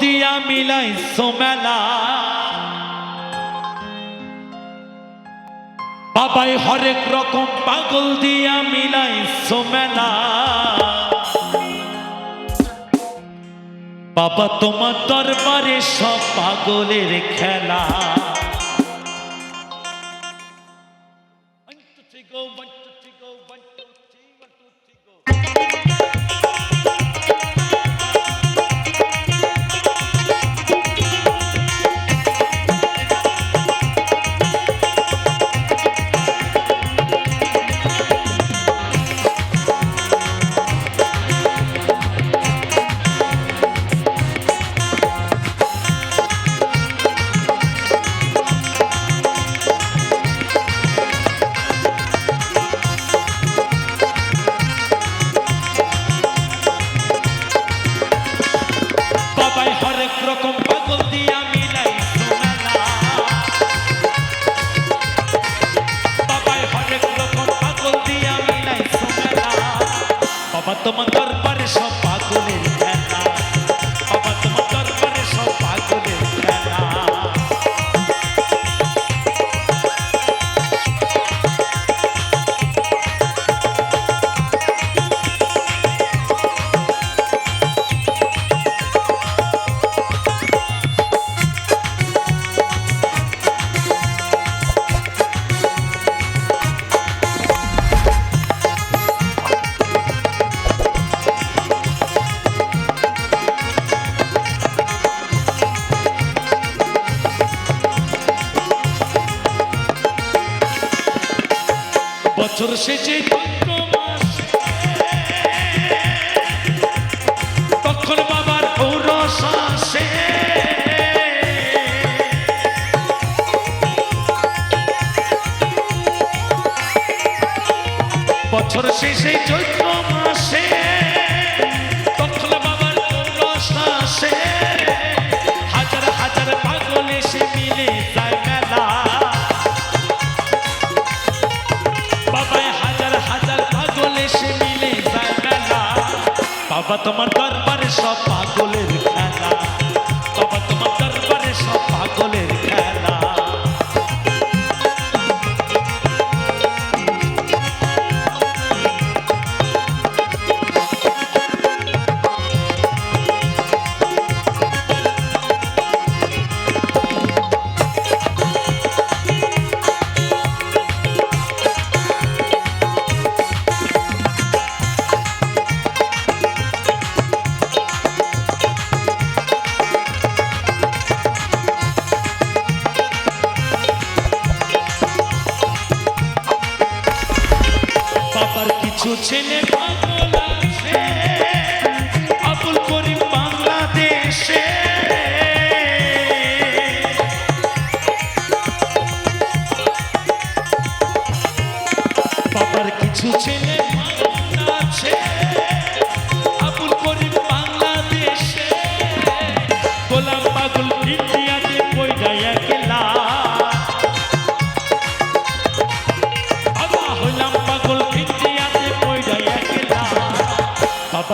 দিয়া মিলাই সোমেলা। বাবাই হরেক রকম পাগল দিয়া মিলাই সোমেলা। বাবা, তোমার দরবারে সব পাগলের খেলা। krokom বছর শেষে তখন বাবার ঔরসাসে বছর শেষে চৈত্র মাসে বাবা তোমার দরবারে সব দুটো ছেলে বাংলাদেশে। কিছু ছেলে